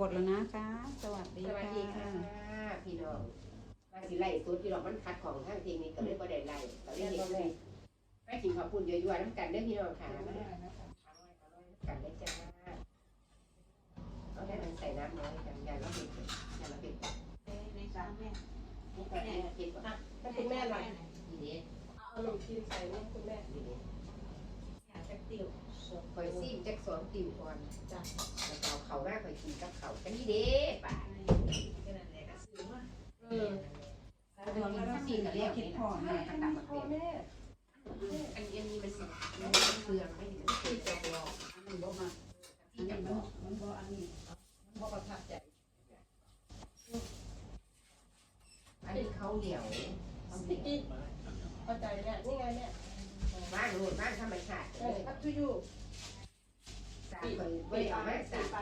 กดแล้วนะคะ สวัสดีสวัสดีค่ะ พี่น้องมาสิไล่สุดพี่น้องมันคัดของทางเทคนิคก็เลยบ่ได้ไล่ก็เลยเห็นเลยไปกินข้าวปุ้นยั่วๆน้ำกันเด้อพี่น้องค่ะมาอร่อยอร่อยกันได้จ้าเอาได้มันใส่น้ำน้อยกันอย่าละเผ็ดอย่าละเผ็ดในสามแม่นี่ก็แม่เผ็ดกว่าให้คุณแม่หน่อยดีเด้เอาขนมจีนใส่ให้คุณแม่ดีเด้อยากจะติว คอยซีมจักสองติวก่อนจ้ะแล้วก็เอาเขาหน้าคอยกินกับเขากันนี่เด้ป่าก็นั่นแหละก็ซื้อมาเออแล้วเดี๋ยวนี้ถ้าซีนกับเรียกนี่นะให้ขั้นต่ำมาเต็มแม่อันนี้อันนี้มันสิมันเป็นเปลือกไม่ถึงคือจะบอกอันนี้บ่มาที่จะบอกมันบ่อันนี้มันบอกประทับใจอันนี้เขาเหนียวเขาเหนียวเข้าใจแม่นี่ไงแม่ บ้านโน่นบ้านธรรมชาติเออ up to you สามคนไม่ได้เอามาสามไป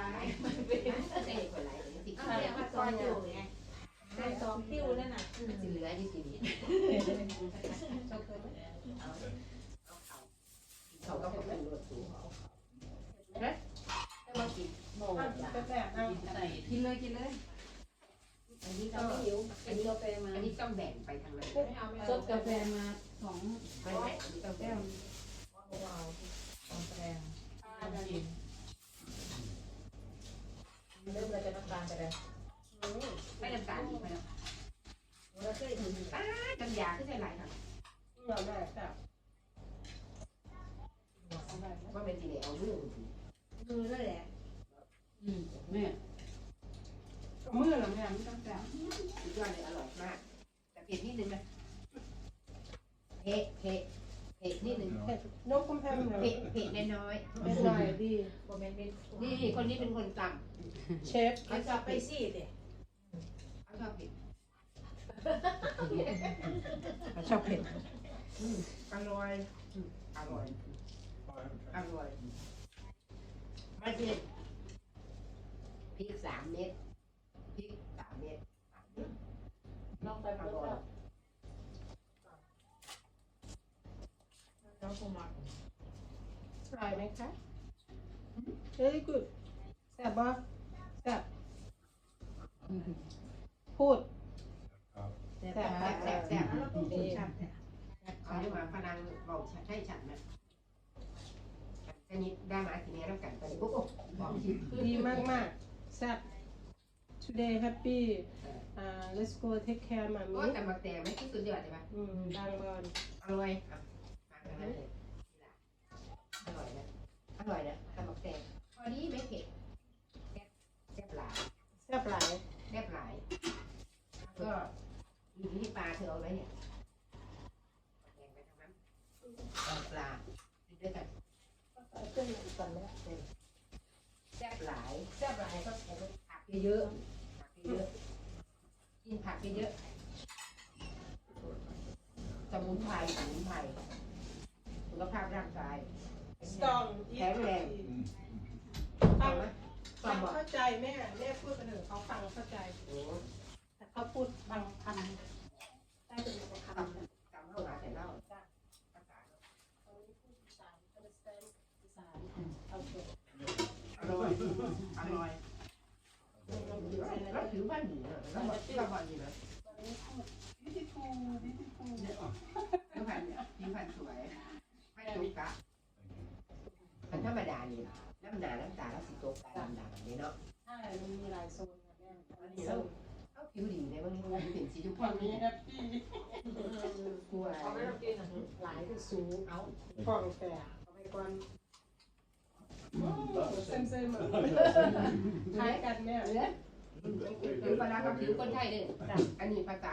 ใช่คนไรสิเอาแม่มาตอนอยู่ไงใส่ซองติ้วนั่นน่ะมันสิเหลืออยู่สินี้เจ้าเคยเอาเขาก็เป็นรถสูงนะถ้ามากินโม่อะจ้ะกาแฟเอาใส่กินเลยกินเลยอันนี้ก็เราไม่หิวอันนี้กาแฟมาอันนี้ต้องแบ่งไปทางไหนซดกาแฟมา สองไม่ไม่อันนี้ต้องแบ่แก้งวว้าวของแสดงเริ่มเราจะน้ำตาลไปเลยไม่น้ำตาลดีไหมล่ะเราเคยถึงอ้าน้ำยาขึ้นใส่ไรค่ะเราแม่จ้ะว่าเป็นสีเหลวเอามือมือนั่นแหละ อืมแม่มือเหรอแม่ไม่ต้องจับสุดยอดเลยอร่อยมาก แต่เผ็ดนิดนึงนะ เผ็ดเผ็ดเผ็ดนิดนึงเผ็ดนกคุ้มแพมเหรอเผ็ดเผ็ดน้อยเป็นหน่อยดีโมเมนต์เป็นๆนี่คนนี้เป็นคนตเชฟเขาจะไปซี่เด็ำเขาชอบเผ็ดชอบเผ็ดอืมอร่อยอืมอร่อยอร่อยมาเผ็ดพริกสามเม็ดพริกสามเม็ดสามเม็ดลองไปอมาร่อย น้องคงมาอ ร่อยไหมคะเฮ้ยกุดแซ่บบ่แซ่บพูดแซ่บแซ่บแซ่บแซ่บแซ่บดีชัดเอาดีกว่าพนังบอกฉันให้ฉันนะอันนี้ได้มาทีนี้น้ำกันไปปุ๊บบอกทีดีมากมากๆแซ่บ today happy อ่า let's go take care มาโอ้มีแต่มาแต่ไม่ที่สุดยอดใช่ไหมอืมดังบอลอร่อยอะมากันเลยอร่อยนะ อร่อยนะตำบักแตงพอดีไม่เผ็ดแซ่บแซ่บหลายแซ่บหลายแซ่บหลายก็อยู่ที่ปลาเธอเอาไว้เนี่ยแตงไปทางนั้นเอาปลาด้วยกันเอาขึ้นมาก่อนนะแซ่บหลายแซ่บหลายก็แซ่บผักเยอะๆผักเยอะๆกินผักเยอะๆสมุนไพรสมุนไพรสุขภาพร่างกาย สตรองแข็งแรงฟัฟังงไหมฟัฟังงบอกเข้าใจแม่แม่พูดไปเถอะเขาฟังเข้าใจโอ้แต่เขาพูดบางคำได้เป็นบางคำนะจำเข้ามาแต่เล่าภาษาเขาไม่พูดภาษา understand ภาษาโอเคอร่อยอร่อยแล้วถือบ้านอยู่นะแล้วบอกที่เราบอกอยู่นะผิวพรรณเนี่ยผิวพรรณสวยไม่ตุกกะมัน ธรรมดานี่น้ำหนาน้ำตาแล้วสิตกตาดำดำนี่เนาะใช่มันมีหลายโซนนะแม่อันนี้เราเอาผิวดีในบางทีมันเป็นสีชมพูฝั่งนี้แฮปปี้กลัวเขาไม่ต้องกินหลายที่สูงเอากล่องแฝดเอาไปก่อนเซมเซมคล้ายกันแม่เนื้อผิวปลากับผิวคนไทยเนี่ยอันนี้ภาษา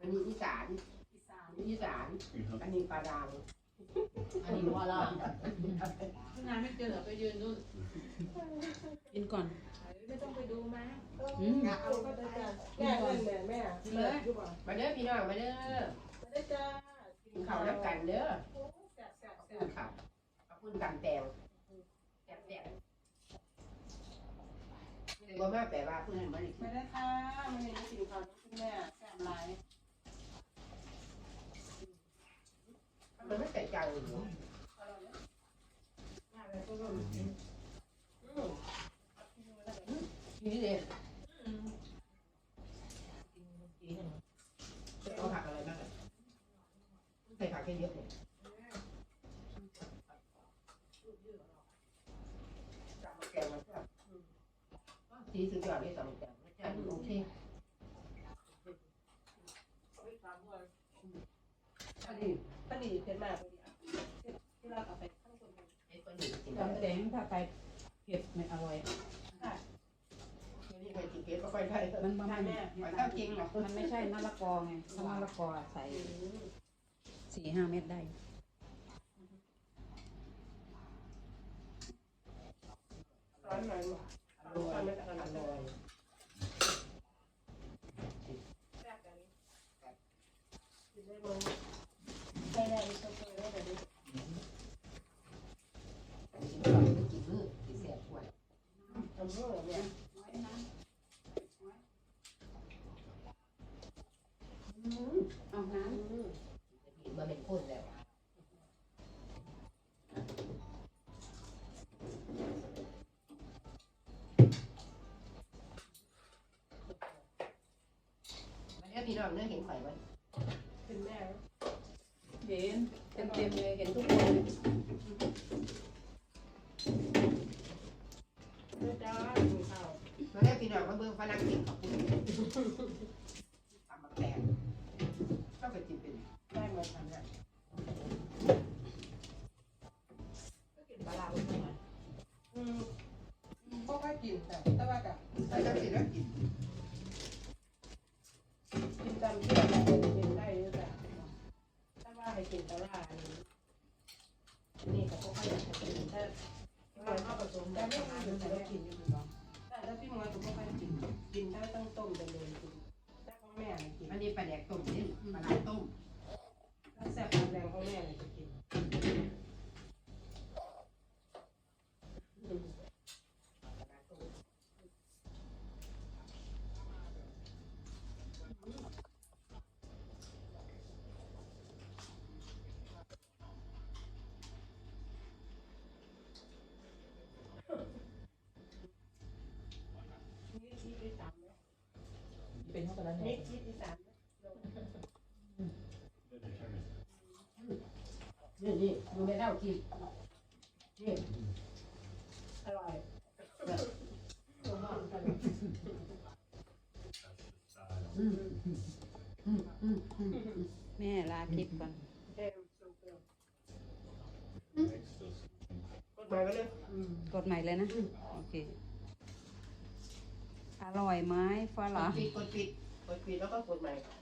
อันนี้อีสานอีสานอีสานอันนี้ปลาดาว อันนี้ว่าเรางานไม่เจอไปยืนนู่นกินก่อน ไม่ต้องไปดูมาอืมเอาก็ได้จ้ะแม่เล่นแม่แม่เลยดูบ่มาเด้อพี่น้องมาเด้อมาได้จ้ากินข้าวน้ำกันเด้อแซ่บแซ่บขอบแซ่คุบณครับขอบคุณกันแตงแซ่บแซ่บไม่ได้ว่ามาแปลว่าเพื่อนมาได้กิไม่นได้ค่ะมันนี่กินข้าวคุณแม่แซ่บหลาย มันไม่แต่ใจเลย แม่เลย ก็รู้พี่นี่เลยอืมเอาผักอะไรบ้างอะใส่ผักแค่เยอะเนี่ยจับมาแกงมาครับสีสุดยอดเลยสองแกงแกงโอเคอันนี้ปนีเป็นมากเลยที่ เราเอาไปข้างบนไอ้คนนี้กินตำแตงถ้าไปเผ็ดไม่อร่อยนี่ใครกินเผ็ดก็ค่อยได้มันมันใช่มันแม่ไปข้าวจริงเหรอมันไม่ใช่มะละกอไงถ้ามะละกอใส่สี่ห้าเม็ดได้ ร้อนหน่อยอร่อยอร่อยกินได้บ้างได้ได้ก็เคยได้แต่ดีกินก่อนไม่กินมือกินแสบปวด ทำ เพื่อเนี่ยเอาน้กินมาเป็นคนแล้วมาเดี๋ยวพี่น้องเนื้อเห็นข่อยมันเป็นแม่เห็นเต็มเต็มเลยเห็นทุกคน จ้ากินข้าวมาเดี๋ยวพี่น้องมาเบิ่งฝรั่งกินขอบคุณทำมาแตงก็ไปกินเป็นได้มาทำเนี่ยก็กินปลาร้าไปหน่อยอืมพวกก็กินแต่แต่ว่ากับถ้าจะกินแล้วกินกินจำเที่ยวกินได้เยอะแต่ถ้าว่าให้กินตลาดนี่ก็พวกก็อยากกินแต่เรา เข้าผสมได้ไม่กินแต่ก็กินอยู่หรอกแต่ถ้าพี่มวยก็ไม่กิน กินได้ต้องต้มเป็นเลยกินแต่ของแม่กินอันนี้ปลาแดกต้มนี่ปลาร้าต้ม ถ้าแซ่บแรงของแม่จะกิน นี่คิดที่สามนะ เป็นเท่ากันแล้ว นี่ เนี่ย คิดที่สามนะ นี่นี่ดูไม่เล่ากินนี่อร่อยอืมอืมอืมอืมอืมแม่ลาคลิปก่อนเค็มสุกเกลือกดหมายไว้เลยอืมกดใหม่เลยนะ โอเค อร่อยไหมฝกดรั่งปิดกดปิดกดปิดแล้วก็กดใหม่อ